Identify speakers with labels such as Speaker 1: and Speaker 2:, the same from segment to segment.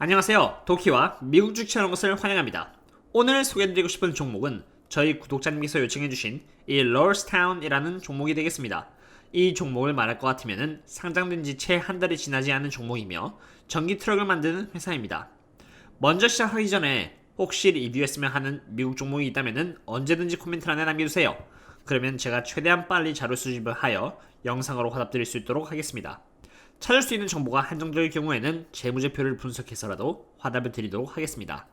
Speaker 1: 안녕하세요. 도키와 미국 주식하는 것을 환영합니다. 오늘 소개해드리고 싶은 종목은 저희 구독자님께서 요청해주신 이 롤스타운이라는 종목이 되겠습니다. 이 종목을 말할 것 같으면 상장된 지 채 한 달이 지나지 않은 종목이며 전기 트럭을 만드는 회사입니다. 먼저 시작하기 전에 혹시 리뷰했으면 하는 미국 종목이 있다면 언제든지 코멘트란에 남겨주세요. 그러면 제가 최대한 빨리 자료 수집을 하여 영상으로 화답드릴 수 있도록 하겠습니다. 찾을 수 있는 정보가 한정적일 경우에는 재무제표를 분석해서라도 화답을 드리도록 하겠습니다.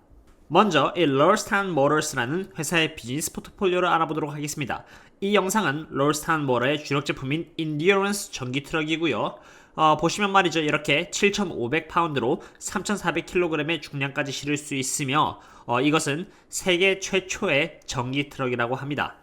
Speaker 1: 먼저 이 롤스탄 모터스라는 회사의 비즈니스 포트폴리오를 알아보도록 하겠습니다. 이 영상은 롤스탄 모터의 주력 제품인 인디어런스 전기 트럭이고요. 어, 보시면 말이죠. 이렇게 7,500파운드로 3,400kg의 중량까지 실을 수 있으며 어, 이것은 세계 최초의 전기 트럭이라고 합니다.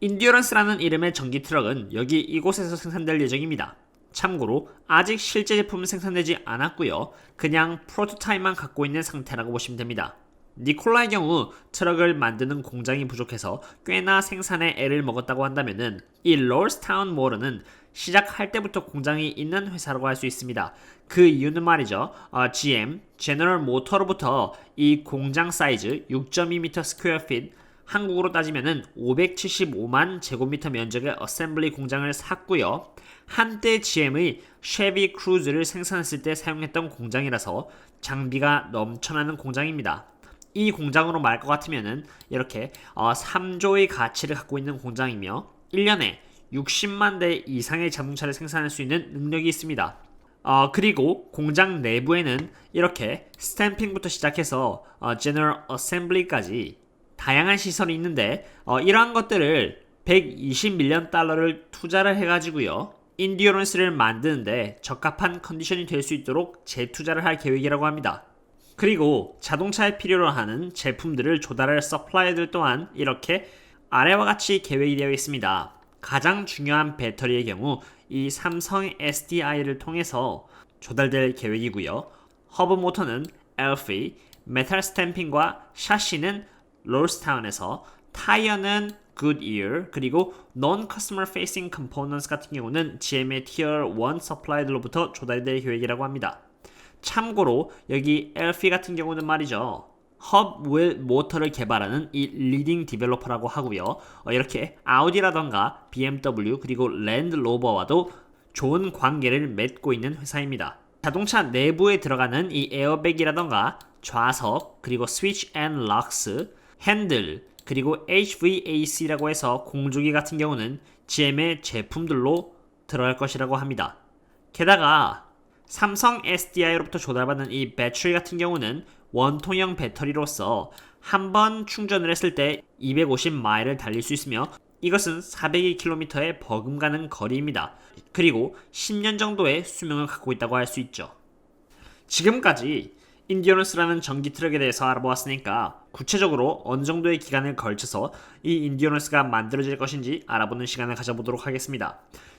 Speaker 1: 인디어런스라는 이름의 전기 트럭은 여기 이곳에서 생산될 예정입니다. 참고로 아직 실제 제품은 생산되지 않았고요. 그냥 프로토타입만 갖고 있는 상태라고 보시면 됩니다. 니콜라의 경우 트럭을 만드는 공장이 부족해서 꽤나 생산에 애를 먹었다고 한다면은 이 롤스타운 모터는 시작할 때부터 공장이 있는 회사라고 할 수 있습니다. 그 이유는 말이죠. 어, GM, 제너럴 모터로부터 이 공장 사이즈 6.2m 스퀘어 핏 한국으로 따지면은 575만 제곱미터 면적의 어셈블리 공장을 샀고요. 한때 GM의 쉐비 크루즈를 생산했을 때 사용했던 공장이라서 장비가 넘쳐나는 공장입니다. 이 공장으로 말 것 같으면은 이렇게 어, 3조의 가치를 갖고 있는 공장이며 1년에 60만 대 이상의 자동차를 생산할 수 있는 능력이 있습니다. 어, 그리고 공장 내부에는 이렇게 스탬핑부터 시작해서 어, 제너럴 어셈블리까지 다양한 시설이 있는데 어, 이러한 것들을 120밀리언 달러를 투자를 해가지고요. 인디어런스를 만드는데 적합한 컨디션이 될 수 있도록 재투자를 할 계획이라고 합니다. 그리고 자동차에 필요로 하는 제품들을 조달할 서플라이들 또한 이렇게 아래와 같이 계획이 되어 있습니다. 가장 중요한 배터리의 경우 이 삼성 SDI를 통해서 조달될 계획이고요. 허브 모터는 LF, 메탈 스탬핑과 샤시는 롤스타운에서 타이어는 Goodyear 그리고 Non-Customer Facing Components 같은 경우는 GM의 Tier 1 서플라이들로부터 조달될 계획이라고 합니다. 참고로 여기 LF 같은 경우는 말이죠. 헙윌 모터를 개발하는 이 리딩 디벨로퍼라고 하고요. 어, 이렇게 아우디라던가 BMW 그리고 랜드로버와도 좋은 관계를 맺고 있는 회사입니다. 자동차 내부에 들어가는 이 에어백이라던가 좌석 그리고 스위치 앤 락스 핸들 그리고 HVAC라고 해서 공조기 같은 경우는 GM의 제품들로 들어갈 것이라고 합니다. 게다가 삼성 SDI로부터 조달받는 이 배터리 같은 경우는 원통형 배터리로서 한 번 충전을 했을 때 250마일을 달릴 수 있으며 이것은 402km의 버금가는 거리입니다. 그리고 10년 정도의 수명을 갖고 있다고 할 수 있죠. 지금까지 인디어런스라는 전기 트럭에 대해서 알아보았으니까 구체적으로 어느 정도의 기간을 걸쳐서 이 인디어런스가 만들어질 것인지 알아보는 시간을 가져보도록 하겠습니다.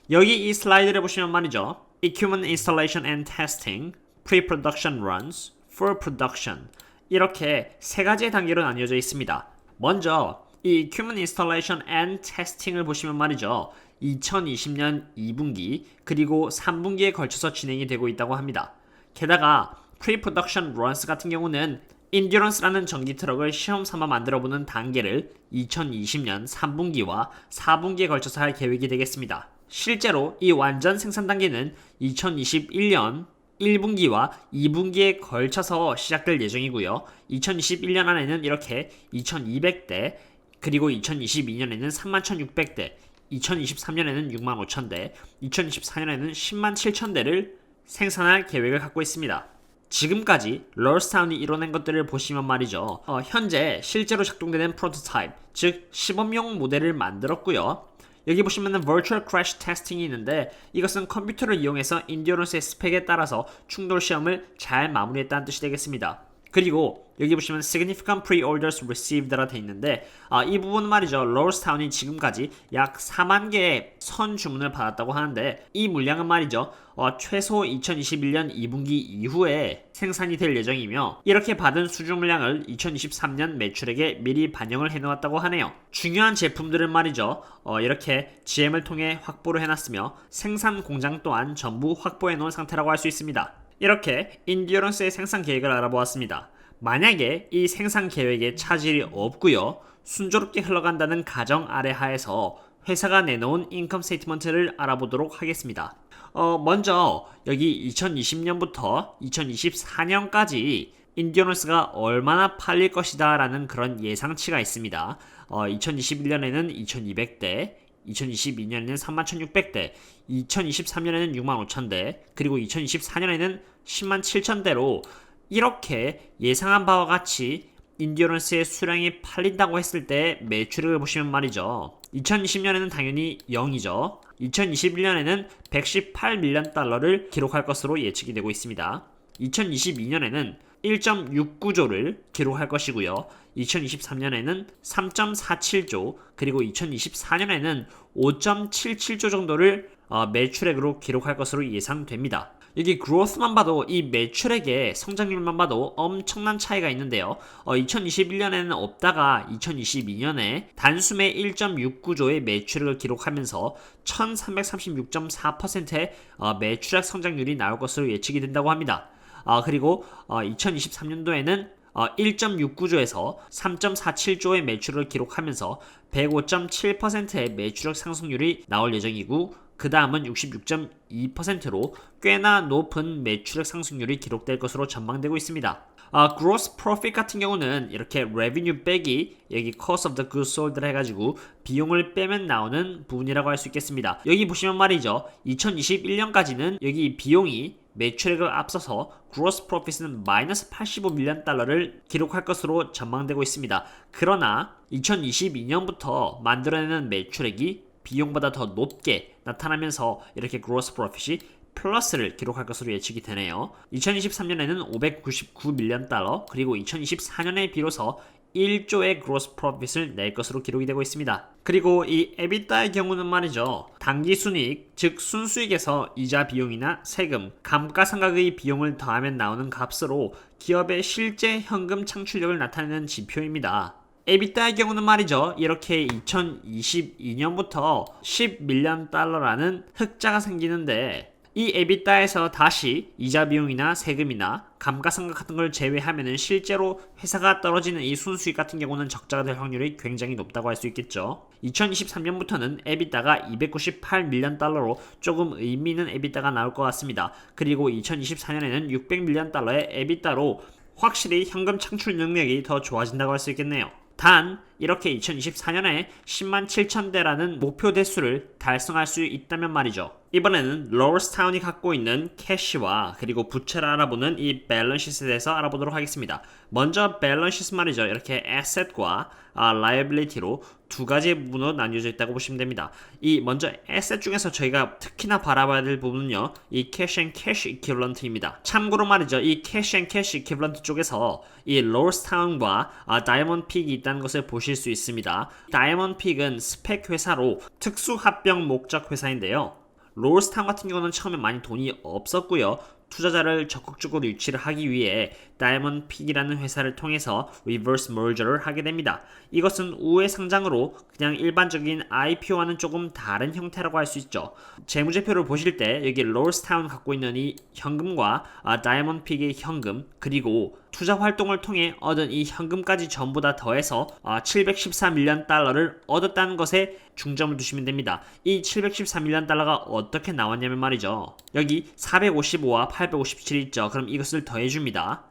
Speaker 1: 여기 이 슬라이드를 보시면 말이죠. Equipment Installation and Testing, Pre-Production Runs, For Production 이렇게 세 가지의 단계로 나뉘어져 있습니다. 먼저 이 Equipment Installation and Testing을 보시면 말이죠. 2020년 2분기 그리고 3분기에 걸쳐서 진행이 되고 있다고 합니다. 게다가 Pre-Production Runs 같은 경우는 인듀런스라는 전기 트럭을 시험 삼아 만들어보는 단계를 2020년 3분기와 4분기에 걸쳐서 할 계획이 되겠습니다. 실제로 이 완전 생산 단계는 2021년 1분기와 2분기에 걸쳐서 시작될 예정이고요. 2021년 안에는 이렇게 2200대, 그리고 2022년에는 31,600대, 2023년에는 65,000대, 2024년에는 10만 7,000대를 생산할 계획을 갖고 있습니다. 지금까지 럴스타운이 이뤄낸 것들을 보시면 말이죠. 어, 현재 실제로 작동되는 프로토타입, 즉 시범용 모델을 만들었고요. 여기 보시면은 Virtual Crash Testing이 있는데 이것은 컴퓨터를 이용해서 인디어런스의 스펙에 따라서 충돌 시험을 잘 마무리했다는 뜻이 되겠습니다. 그리고 여기 보시면 Significant Pre-Orders Received라 돼 있는데 아, 이 부분은 말이죠. 로스타운이 지금까지 약 4만 개의 선 주문을 받았다고 하는데 이 물량은 말이죠. 어, 최소 2021년 2분기 이후에 생산이 될 예정이며 이렇게 받은 수주 물량을 2023년 매출액에 미리 반영을 해놓았다고 하네요. 중요한 제품들은 말이죠. 어, 이렇게 GM을 통해 확보를 해놨으며 생산 공장 또한 전부 확보해 놓은 상태라고 할 수 있습니다. 이렇게 인디어런스의 생산 계획을 알아보았습니다. 만약에 이 생산 계획에 차질이 없고요. 순조롭게 흘러간다는 가정 아래 하에서 회사가 내놓은 인컴 스테이트먼트를 알아보도록 하겠습니다. 어, 먼저 여기 2020년부터 2024년까지 인디어런스가 얼마나 팔릴 것이다 라는 그런 예상치가 있습니다. 어, 2021년에는 2200대, 2022년에는 31,600대, 2023년에는 65,000대, 그리고 2024년에는 10만 7천대로 이렇게 예상한 바와 같이 인디어런스의 수량이 팔린다고 했을 때 매출을 보시면 말이죠. 2020년에는 당연히 0이죠. 2021년에는 118밀리언 달러를 기록할 것으로 예측이 되고 있습니다. 2022년에는 1.69조를 기록할 것이고요. 2023년에는 3.47조, 그리고 2024년에는 5.77조 정도를 어, 매출액으로 기록할 것으로 예상됩니다. 여기 그로스만 봐도 이 매출액의 성장률만 봐도 엄청난 차이가 있는데요. 어, 2021년에는 없다가 2022년에 단숨에 1.69조의 매출액을 기록하면서 1336.4%의 어, 매출액 성장률이 나올 것으로 예측이 된다고 합니다. 아, 그리고 어, 2023년도에는 어, 1.69조에서 3.47조의 매출을 기록하면서 105.7%의 매출액 상승률이 나올 예정이고 그 다음은 66.2%로 꽤나 높은 매출액 상승률이 기록될 것으로 전망되고 있습니다. 아, gross profit 같은 경우는 이렇게 revenue 빼기 여기 cost of the goods sold를 해가지고 비용을 빼면 나오는 부분이라고 할 수 있겠습니다. 여기 보시면 말이죠. 2021년까지는 여기 비용이 매출액을 앞서서 gross profit은 마이너스 85밀리언 달러를 기록할 것으로 전망되고 있습니다. 그러나 2022년부터 만들어내는 매출액이 비용보다 더 높게 나타나면서 이렇게 gross profit이 플러스를 기록할 것으로 예측이 되네요. 2023년에는 599밀리언 달러, 그리고 2024년에 비로소 1조의 gross profit을 낼 것으로 기록이 되고 있습니다. 그리고 이 에비타의 경우는 말이죠. 당기 순이익, 즉 순수익에서 이자 비용이나 세금, 감가상각의 비용을 더하면 나오는 값으로 기업의 실제 현금 창출력을 나타내는 지표입니다. 에비타의 경우는 말이죠. 이렇게 2022년부터 10밀리언 달러라는 흑자가 생기는데 이 에비타에서 다시 이자 비용이나 세금이나 감가상각 같은 걸 제외하면은 실제로 회사가 떨어지는 이 순수익 같은 경우는 적자가 될 확률이 굉장히 높다고 할 수 있겠죠. 2023년부터는 에비타가 298밀리언 달러로 조금 의미 있는 에비타가 나올 것 같습니다. 그리고 2024년에는 600밀리언 달러의 에비타로 확실히 현금 창출 능력이 더 좋아진다고 할 수 있겠네요. 단 이렇게 2024년에 10만 7천 대라는 목표 대수를 달성할 수 있다면 말이죠. 이번에는 로스타운이 갖고 있는 캐시와 그리고 부채를 알아보는 이 밸런시스에 대해서 알아보도록 하겠습니다. 먼저 밸런시스 말이죠. 이렇게 에셋과 아, liability로 두 가지 부분으로 나뉘어져 있다고 보시면 됩니다. 이 먼저 에셋 중에서 저희가 특히나 바라봐야 될 부분은요. 이 캐시 앤 캐시 이퀴블런트입니다. 참고로 말이죠. 이 캐시 앤 캐시 이퀴블런트 쪽에서 이 로스타운과 아, 다이몬드 픽이 있다는 것을 보실 수 있습니다. 다이몬드 픽은 스펙 회사로 특수 합병 목적 회사인데요. 롤스타운 같은 경우는 처음에 많이 돈이 없었고요. 투자자를 적극적으로 유치를 하기 위해 다이몬드 픽이라는 회사를 통해서 리버스 머저를 하게 됩니다. 이것은 우회 상장으로 그냥 일반적인 IPO와는 조금 다른 형태라고 할 수 있죠. 재무제표를 보실 때 여기 롤스타운 갖고 있는 이 현금과 아, 다이몬드 픽의 현금 그리고 투자 활동을 통해 얻은 이 현금까지 전부 다 더해서 아, 714밀리언 달러를 얻었다는 것에 중점을 두시면 됩니다. 이 714밀리언 달러가 어떻게 나왔냐면 말이죠. 여기 455와 857이 있죠. 그럼 이것을 더해줍니다.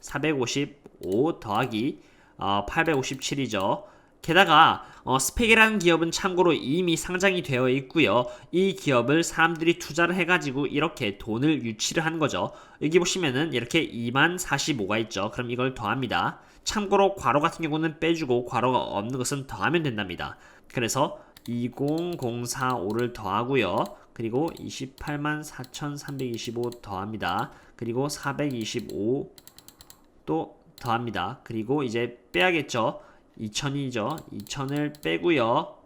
Speaker 1: 455 더하기 어, 857이죠. 게다가 어, 스펙이라는 기업은 참고로 이미 상장이 되어 있고요. 이 기업을 사람들이 투자를 해가지고 이렇게 돈을 유치를 한 거죠. 여기 보시면은 이렇게 2만 45가 있죠. 그럼 이걸 더합니다. 참고로 괄호 같은 경우는 빼주고 괄호가 없는 것은 더하면 된답니다. 그래서 20045를 더하고요. 그리고 28만 4,325 더합니다. 그리고 425 또 더합니다. 그리고 이제 빼야겠죠. 2000이죠. 2000을 빼고요.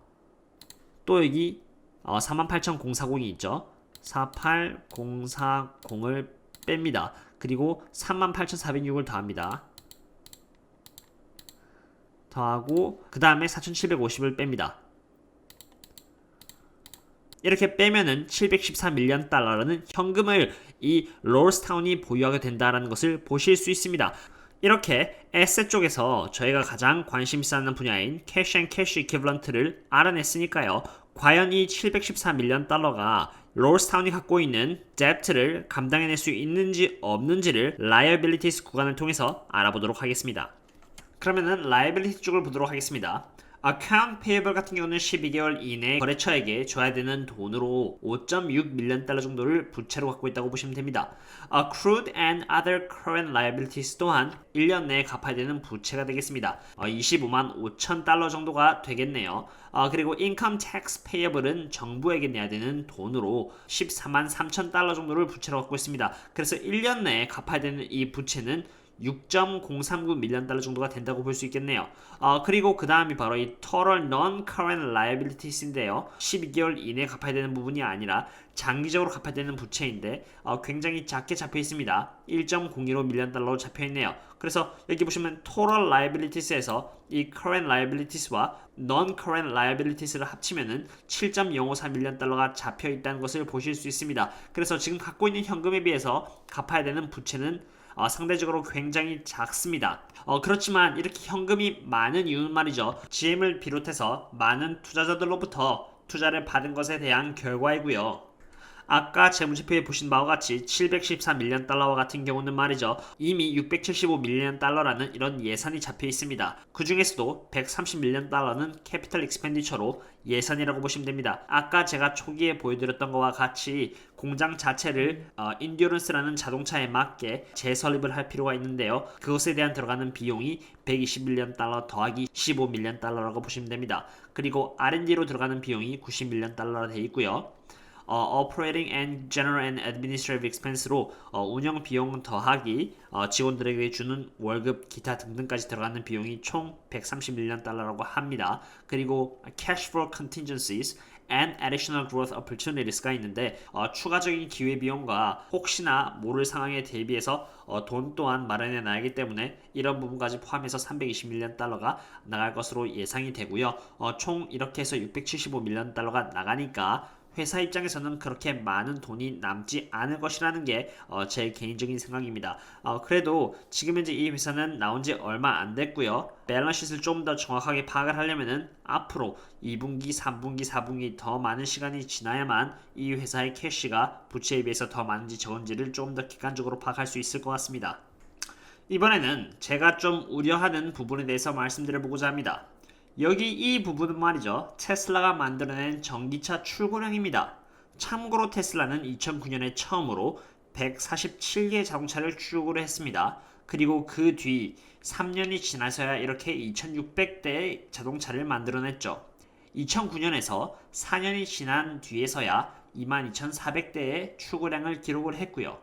Speaker 1: 또 여기 어, 48,040이 있죠. 48040을 뺍니다. 그리고 38,406을 더합니다. 더하고 그 다음에 4,750을 뺍니다. 이렇게 빼면은 714밀리언 달러라는 현금을 이 롤스타운이 보유하게 된다라는 것을 보실 수 있습니다. 이렇게 에셋 쪽에서 저희가 가장 관심 있어 하는 분야인 캐시 앤 캐시 이퀴블런트를 알아냈으니까요. 과연 이 714밀리언 달러가 롤스타운이 갖고 있는 뎁트를 감당해낼 수 있는지 없는지를 라이어빌리티스 구간을 통해서 알아보도록 하겠습니다. 그러면은 라이빌리티 쪽을 보도록 하겠습니다. Account payable 같은 경우는 12개월 이내 거래처에게 줘야 되는 돈으로 5.6 밀리언 달러 정도를 부채로 갖고 있다고 보시면 됩니다. accrued and other current liabilities 또한 1년 내에 갚아야 되는 부채가 되겠습니다. 어, 25만 5천 달러 정도가 되겠네요. 어, 그리고 income tax payable은 정부에게 내야 되는 돈으로 14만 3천 달러 정도를 부채로 갖고 있습니다. 그래서 1년 내에 갚아야 되는 이 부채는 6.039 밀리언 달러 정도가 된다고 볼 수 있겠네요. 어, 그리고 그 다음이 바로 이 total non-current liabilities인데요. 12개월 이내에 갚아야 되는 부분이 아니라 장기적으로 갚아야 되는 부채인데 어, 굉장히 작게 잡혀 있습니다. 1.015 밀리언 달러로 잡혀 있네요. 그래서 여기 보시면 total liabilities에서 이 current liabilities와 non-current liabilities를 합치면은 7.054 밀리언 달러가 잡혀 있다는 것을 보실 수 있습니다. 그래서 지금 갖고 있는 현금에 비해서 갚아야 되는 부채는 어, 상대적으로 굉장히 작습니다. 어, 그렇지만 이렇게 현금이 많은 이유는 말이죠. GM을 비롯해서 많은 투자자들로부터 투자를 받은 것에 대한 결과이고요. 아까 재무제표에 보신 바와 같이 714밀리언 달러와 같은 경우는 말이죠. 이미 675밀리언 달러라는 이런 예산이 잡혀 있습니다. 그 중에서도 130밀리언 달러는 캐피털 익스펜디처로 예산이라고 보시면 됩니다. 아까 제가 초기에 보여드렸던 것과 같이 공장 자체를 어, 인듀런스라는 자동차에 맞게 재설립을 할 필요가 있는데요. 그것에 대한 들어가는 비용이 120밀리언 달러 더하기 15밀리언 달러라고 보시면 됩니다. 그리고 R&D로 들어가는 비용이 90밀리언 달러로 되어 있고요. 어, Operating and General and Administrative Expense로 어, 운영 비용 더하기 어, 직원들에게 주는 월급 기타 등등까지 들어가는 비용이 총 131년 달러라고 합니다. 그리고 Cash Flow Contingencies and Additional Growth Opportunities가 있는데 어, 추가적인 기회 비용과 혹시나 모를 상황에 대비해서 어, 돈 또한 마련해 놔야기 때문에 이런 부분까지 포함해서 321년 달러가 나갈 것으로 예상이 되고요. 어, 총 이렇게 해서 675밀리언 달러가 나가니까 회사 입장에서는 그렇게 많은 돈이 남지 않을 것이라는 게제 개인적인 생각입니다. 어, 그래도 지금 현재 이 회사는 나온 지 얼마 안 됐고요. 밸런시를 좀 더 정확하게 파악을 하려면은 앞으로 2분기, 3분기, 4분기 더 많은 시간이 지나야만 이 회사의 캐시가 부채에 비해서 더 많은지 적은지를 좀 더 객관적으로 파악할 수 있을 것 같습니다. 이번에는 제가 좀 우려하는 부분에 대해서 말씀드려보고자 합니다. 여기 이 부분은 말이죠. 테슬라가 만들어낸 전기차 출고량입니다. 참고로 테슬라는 2009년에 처음으로 147개 자동차를 출고를 했습니다. 그리고 그 뒤 3년이 지나서야 이렇게 2600대의 자동차를 만들어냈죠. 2009년에서 4년이 지난 뒤에서야 22,400대의 출고량을 기록을 했고요.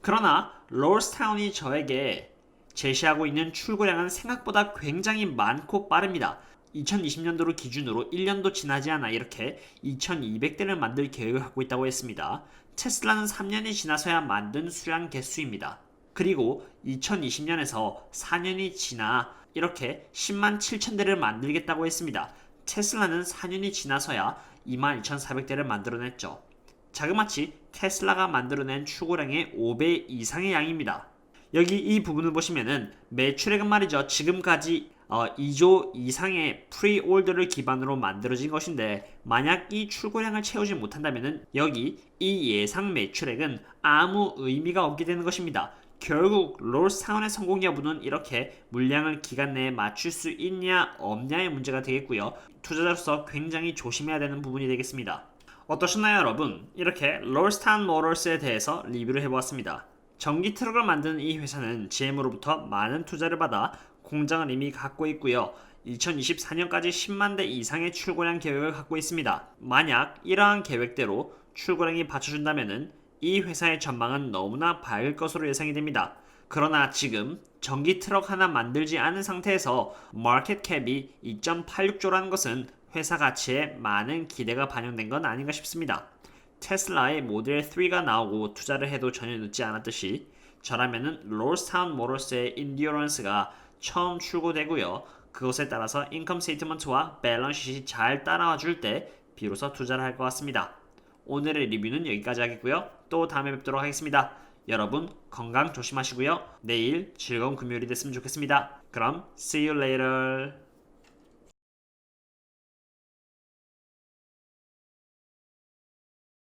Speaker 1: 그러나 롤스타운이 저에게 제시하고 있는 출고량은 생각보다 굉장히 많고 빠릅니다. 2020년도를 기준으로 1년도 지나지 않아 이렇게 2200대를 만들 계획을 갖고 있다고 했습니다. 테슬라는 3년이 지나서야 만든 수량 개수입니다. 그리고 2020년에서 4년이 지나 이렇게 10만 7천 대를 만들겠다고 했습니다. 테슬라는 4년이 지나서야 22,400대를 만들어냈죠. 자그마치 테슬라가 만들어낸 추고량의 5배 이상의 양입니다. 여기 이 부분을 보시면은 매출액은 말이죠. 지금까지 어, 2조 이상의 프리올더를 기반으로 만들어진 것인데 만약 이 출고량을 채우지 못한다면 여기 이 예상 매출액은 아무 의미가 없게 되는 것입니다. 결국 롤스타운의 성공 여부는 이렇게 물량을 기간 내에 맞출 수 있냐 없냐의 문제가 되겠고요. 투자자로서 굉장히 조심해야 되는 부분이 되겠습니다. 어떠셨나요 여러분? 이렇게 롤스타운 모터스에 대해서 리뷰를 해보았습니다. 전기 트럭을 만드는 이 회사는 GM으로부터 많은 투자를 받아 공장을 이미 갖고 있고요. 2024년까지 10만 대 이상의 출고량 계획을 갖고 있습니다. 만약 이러한 계획대로 출고량이 받쳐준다면 이 회사의 전망은 너무나 밝을 것으로 예상이 됩니다. 그러나 지금 전기 트럭 하나 만들지 않은 상태에서 마켓 캡이 2.86조라는 것은 회사 가치에 많은 기대가 반영된 건 아닌가 싶습니다. 테슬라의 모델 3가 나오고 투자를 해도 전혀 늦지 않았듯이 저라면은 롤스타운 모터스의 인디어런스가 처음 출고되고요. 그것에 따라서 인컴 스테이트먼트와 밸런스시트이 잘 따라와 줄 때 비로소 투자를 할 것 같습니다. 오늘의 리뷰는 여기까지 하겠고요. 또 다음에 뵙도록 하겠습니다. 여러분 건강 조심하시고요. 내일 즐거운 금요일이 됐으면 좋겠습니다. 그럼 see you later.